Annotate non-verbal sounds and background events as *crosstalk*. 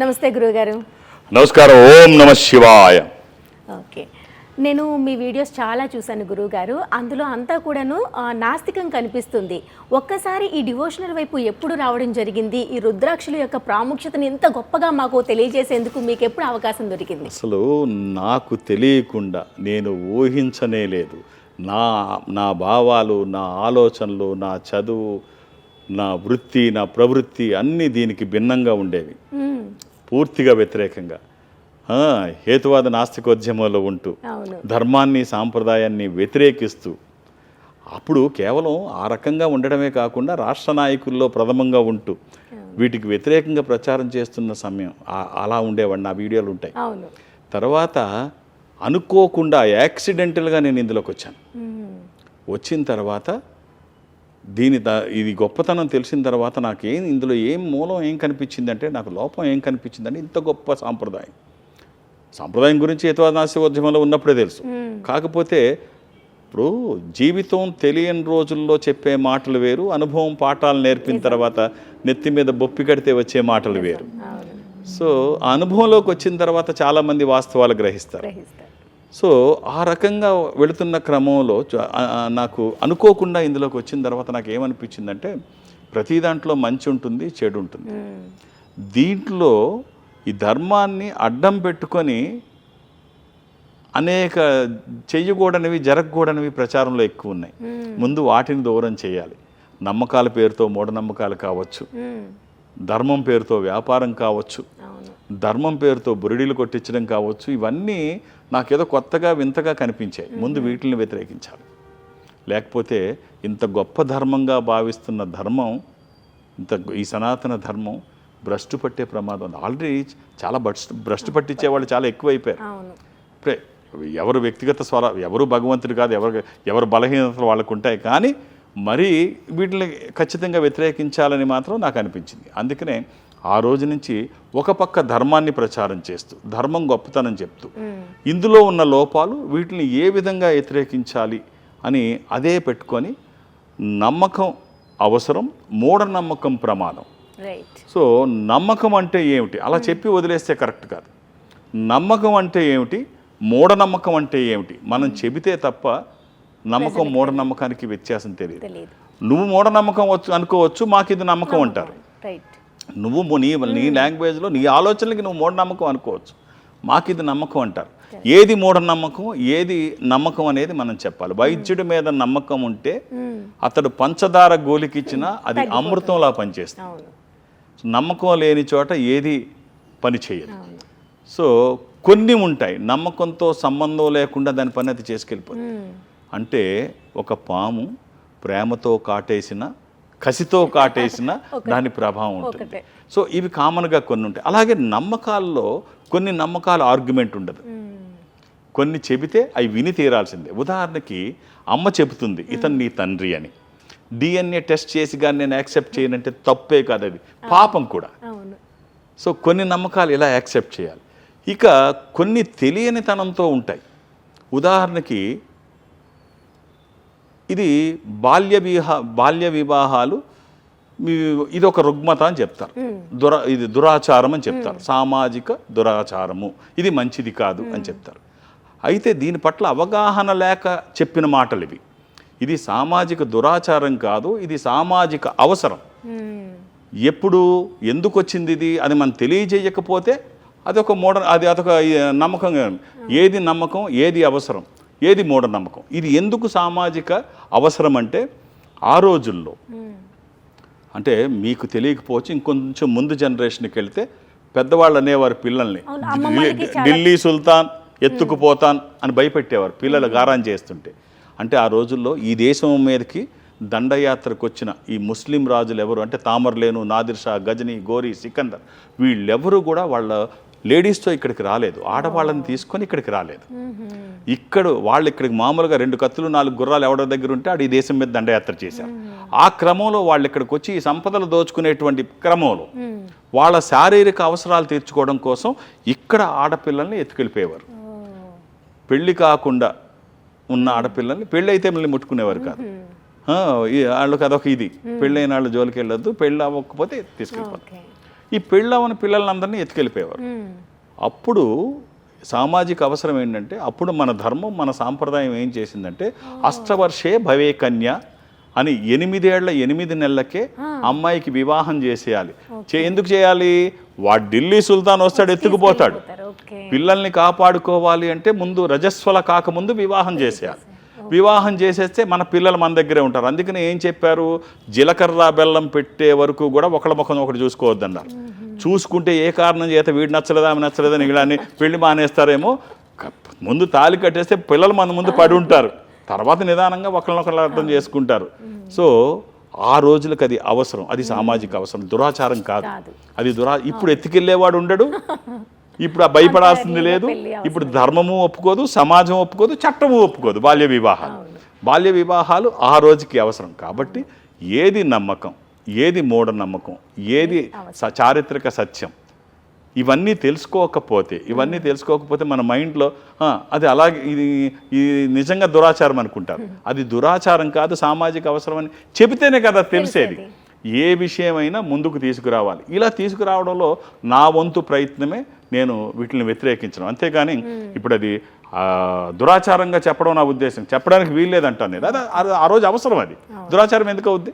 నమస్తే గురువుగారు. నమస్కారం ఓం నమ శివాయ. ఓకే. నేను మీ వీడియోస్ చాలా చూశాను గురువుగారు. అందులో అంతా కూడాను నాస్తికం కనిపిస్తుంది. ఒక్కసారి ఈ డివోషనల్ వైపు ఎప్పుడు రావడం జరిగింది? ఈ రుద్రాక్షల యొక్క ప్రాముఖ్యతను ఎంత గొప్పగా మాకు తెలియజేసేందుకు మీకు ఎప్పుడు అవకాశం దొరికింది? అసలు నాకు తెలియకుండా నేను ఊహించనే లేదు. నా నా భావాలు నా ఆలోచనలు నా చదువు నా వృత్తి నా ప్రవృత్తి అన్నీ దీనికి భిన్నంగా ఉండేవి. పూర్తిగా వ్యతిరేకంగా. ఆ, హేతువాద నాస్తికోద్యమంలో ఉంటూ ధర్మాన్ని సాంప్రదాయాన్ని వ్యతిరేకిస్తూ అప్పుడు కేవలం ఆ రకంగా ఉండడమే కాకుండా రాష్ట్ర నాయకుల్లో ప్రథమంగా ఉంటూ వీటికి వ్యతిరేకంగా ప్రచారం చేస్తున్న సమయం ఆ- అలా ఉండేవాడిని నా వీడియోలు ఉంటాయి. తర్వాత అనుకోకుండా యాక్సిడెంటల్గా నేను ఇందులోకి వచ్చాను. వచ్చిన తర్వాత దీని ద- ఇది గొప్పతనం తెలిసిన తర్వాత నాకేం ఇందులో ఏం మూలం ఏం కనిపించిందంటే నాకు లోపం ఏం కనిపించిందంటే ఇంత గొప్ప సాంప్రదాయం. సాంప్రదాయం గురించి ఉద్యమంలో ఉన్నప్పుడే తెలుసు. కాకపోతే ఇప్పుడు జీవితం తెలియని రోజుల్లో చెప్పే మాటలు వేరు అనుభవం పాఠాలు నేర్పిన తర్వాత నెత్తి మీద బొప్పి కడితే వచ్చే మాటలు వేరు. సో ఆ అనుభవంలోకి వచ్చిన తర్వాత చాలామంది వాస్తవాలు గ్రహిస్తారు. సో ఆ రకంగా వెళుతున్న క్రమంలో నాకు అనుకోకుండా ఇందులోకి వచ్చిన తర్వాత నాకు ఏమనిపించిందంటే ప్రతి దాంట్లో మంచి ఉంటుంది చెడు ఉంటుంది. దీంట్లో ఈ ధర్మాన్ని అడ్డం పెట్టుకొని అనేక చెయ్యకూడనివి జరగకూడనివి ప్రచారంలో ఎక్కువ ఉన్నాయి. ముందు వాటిని దూరం చేయాలి. నమ్మకాల పేరుతో మూఢనమ్మకాలు కావచ్చు. ధర్మం పేరుతో వ్యాపారం కావచ్చు ధర్మం పేరుతో బురిడీలు కొట్టించడం కావచ్చు ఇవన్నీ నాకేదో కొత్తగా వింతగా కనిపించాయి. ముందు వీటిని వ్యతిరేకించాలి. లేకపోతే ఇంత గొప్ప ధర్మంగా భావిస్తున్న ధర్మం ఇంత ఈ సనాతన ధర్మం భ్రష్టు పట్టే ప్రమాదం ఉంది. ఆల్రెడీ చాలా భ్రష్టు భ్రష్టు పట్టించే వాళ్ళు చాలా ఎక్కువైపోయారు. ఎవరు వ్యక్తిగత స్వర ఎవరు భగవంతుడు కాదు ఎవరు ఎవరు బలహీనతలు వాళ్ళకు ఉంటాయి. కానీ మరి వీటిని ఖచ్చితంగా వ్యతిరేకించాలని మాత్రం నాకు అనిపించింది. అందుకనే ఆ రోజు నుంచి ఒక పక్క ధర్మాన్ని ప్రచారం చేస్తూ ధర్మం గొప్పతనం చెప్తూ. ఇందులో ఉన్న లోపాలు వీటిని ఏ విధంగా వ్యతిరేకించాలి అని అదే పెట్టుకొని నమ్మకం అవసరం మూఢనమ్మకం ప్రమాదం. సో నమ్మకం అంటే ఏమిటి? అలా చెప్పి వదిలేస్తే కరెక్ట్ కాదు. నమ్మకం అంటే ఏమిటి? మూఢనమ్మకం అంటే ఏమిటి? మనం చెబితే తప్ప నమ్మకం మూఢనమ్మకానికి వ్యత్యాసం తెలియదు. నువ్వు మూఢనమ్మకం వచ్చు అనుకోవచ్చు మాకు ఇది నమ్మకం అంటారు. నువ్వు నీ నీ లాంగ్వేజ్లో నీ ఆలోచనలకి నువ్వు మూఢనమ్మకం అనుకోవచ్చు. మాకు ఇది నమ్మకం అంటారు. ఏది మూఢనమ్మకం ఏది నమ్మకం అనేది మనం చెప్పాలి. వైద్యుడి మీద నమ్మకం ఉంటే మ్మ్. అతడు పంచదార గోలికిచ్చినా అది అమృతంలా పనిచేస్తుంది. నమ్మకం లేని చోట ఏది పని చేయదు. సో కొన్ని ఉంటాయి. నమ్మకంతో సంబంధం లేకుండా దాని పని అది చేసుకెళ్ళిపోతుంది. అంటే ఒక పాము ప్రేమతో కాటేసిన కసితో కాటేసిన *laughs* దాని ప్రభావం ఉంటుంది. సో ఇవి కామన్గా కొన్ని ఉంటాయి అలాగే నమ్మకాల్లో కొన్ని నమ్మకాల ఆర్గ్యుమెంట్ ఉండదు. కొన్ని చెబితే అవి విని తీరాల్సిందే. ఉదాహరణకి అమ్మ చెబుతుంది ఇతను నీ తండ్రి అని. డిఎన్ఏ టెస్ట్ చేసి కానీ నేను యాక్సెప్ట్ చేయనంటే తప్పే కాదు అది. పాపం కూడా. సో కొన్ని నమ్మకాలు ఇలా యాక్సెప్ట్ చేయాలి. ఇక కొన్ని తెలియనితనంతో ఉంటాయి. ఉదాహరణకి ఇది బాల్య విహా బాల్య వివాహాలు ఇది ఒక రుగ్మత అని చెప్తారు. దుర ఇది దురాచారం అని చెప్తారు. సామాజిక దురాచారము. ఇది మంచిది కాదు అని చెప్తారు. అయితే దీని పట్ల అవగాహన లేక చెప్పిన మాటలు ఇవి. ఇది సామాజిక దురాచారం కాదు ఇది సామాజిక అవసరం. ఎప్పుడు ఎందుకు వచ్చింది ఇది అది మనం తెలియజేయకపోతే అదొక మూఢ అది అదొక ఈ, నమ్మకంగా ఏది నమ్మకం ఏది అవసరం. ఏది మూఢనమ్మకం? ఇది ఎందుకు సామాజిక అవసరం అంటే ఆ రోజుల్లో. అంటే మీకు తెలియకపోవచ్చు ఇంకొంచెం ముందు జనరేషన్కి వెళ్తే పెద్దవాళ్ళు అనేవారు పిల్లల్ని. ఢిల్లీ సుల్తాన్ ఎత్తుకుపోతాన్ అని భయపెట్టేవారు పిల్లలు గారాన్ చేస్తుంటే. అంటే ఆ రోజుల్లో ఈ దేశం మీదకి దండయాత్రకు వచ్చిన ఈ ముస్లిం రాజులు ఎవరు అంటే Tamerlane Nadir Shah Ghazni Ghori Sikandar వీళ్ళెవరూ కూడా వాళ్ళ లేడీస్తో ఇక్కడికి రాలేదు. ఆడవాళ్ళని తీసుకొని ఇక్కడికి రాలేదు. ఇక్కడ వాళ్ళు ఇక్కడికి మామూలుగా రెండు కత్తులు నాలుగు గుర్రాలు ఎవరి దగ్గర ఉంటే ఆడు ఈ దేశం మీద దండయాత్ర చేశారు. ఆ క్రమంలో వాళ్ళు ఇక్కడికి వచ్చి ఈ సంపదలు దోచుకునేటువంటి క్రమంలో. వాళ్ళ శారీరక అవసరాలు తీర్చుకోవడం కోసం ఇక్కడ ఆడపిల్లల్ని ఎత్తుకెళ్ళిపోయేవారు. పెళ్ళి కాకుండా ఉన్న ఆడపిల్లల్ని పెళ్ళి అయితే మళ్ళీ ముట్టుకునేవారు కాదు. వాళ్ళకి అదొక ఇది. పెళ్ళైన వాళ్ళు జోలికి వెళ్ళొద్దు పెళ్ళి అవ్వకపోతే తీసుకెళ్ళిపోతారు. ఈ పెళ్ళవని పిల్లలందరినీ ఎత్తుకెళ్ళిపోయేవారు. అప్పుడు సామాజిక అవసరం ఏంటంటే అప్పుడు మన ధర్మం మన సాంప్రదాయం ఏం చేసిందంటే అష్టవర్షే భవే కన్య అని ఎనిమిదేళ్ళ ఎనిమిది నెలలకే అమ్మాయికి వివాహం చేసేయాలి. ఎందుకు చేయాలి? వాడు ఢిల్లీ సుల్తాన్ వస్తాడు ఎత్తుకుపోతాడు. పిల్లల్ని కాపాడుకోవాలి అంటే ముందు రజస్వల కాకముందు వివాహం చేసేయాలి. వివాహం చేసేస్తే మన పిల్లలు మన దగ్గరే ఉంటారు. అందుకని ఏం చెప్పారు? జీలకర్ర బెల్లం పెట్టే వరకు కూడా ఒకళ్ళ ముఖం ఒకటి చూసుకోవద్దన్నారు చూసుకుంటే ఏ కారణం చేత వీడు నచ్చలేదా ఆమె నచ్చలేదని వీళ్ళని పెళ్ళి మానేస్తారేమో? ముందు తాళి కట్టేస్తే పిల్లలు మన ముందు పడి ఉంటారు. తర్వాత నిదానంగా ఒకళ్ళనొకళ్ళు అర్థం చేసుకుంటారు. సో ఆ రోజులకు అది అవసరం. అది సామాజిక అవసరం. దురాచారం కాదు. కాదు. అది దురా ఇప్పుడు ఎత్తుకెళ్ళేవాడు ఉండడు. ఇప్పుడు ఆ భయపడాల్సింది లేదు. ఇప్పుడు ధర్మము ఒప్పుకోదు సమాజం ఒప్పుకోదు చట్టము ఒప్పుకోదు బాల్య వివాహాలు. బాల్య వివాహాలు ఆ రోజుకి అవసరం కాబట్టి ఏది నమ్మకం ఏది మూఢనమ్మకం ఏది స- చారిత్రక సత్యం ఇవన్నీ తెలుసుకోకపోతే ఇవన్నీ తెలుసుకోకపోతే మన మైండ్లో "ఆ, అది అలాగే ఇది ఇది నిజంగా దురాచారం అనుకుంటారు. అది దురాచారం కాదు సామాజిక అవసరం అని చెబితేనే కదా తెలిసేది. ఏ విషయమైనా ముందుకు తీసుకురావాలి. ఇలా తీసుకురావడంలో నా వంతు ప్రయత్నమే నేను వీటిని వ్యతిరేకించడం అంతేగాని ఇప్పుడు అది దురాచారంగా చెప్పడం నా ఉద్దేశం. చెప్పడానికి వీల్లేదంటాను నేను. అది ఆ- రోజు అవసరం అది. దురాచారం ఎందుకు అవుద్ది?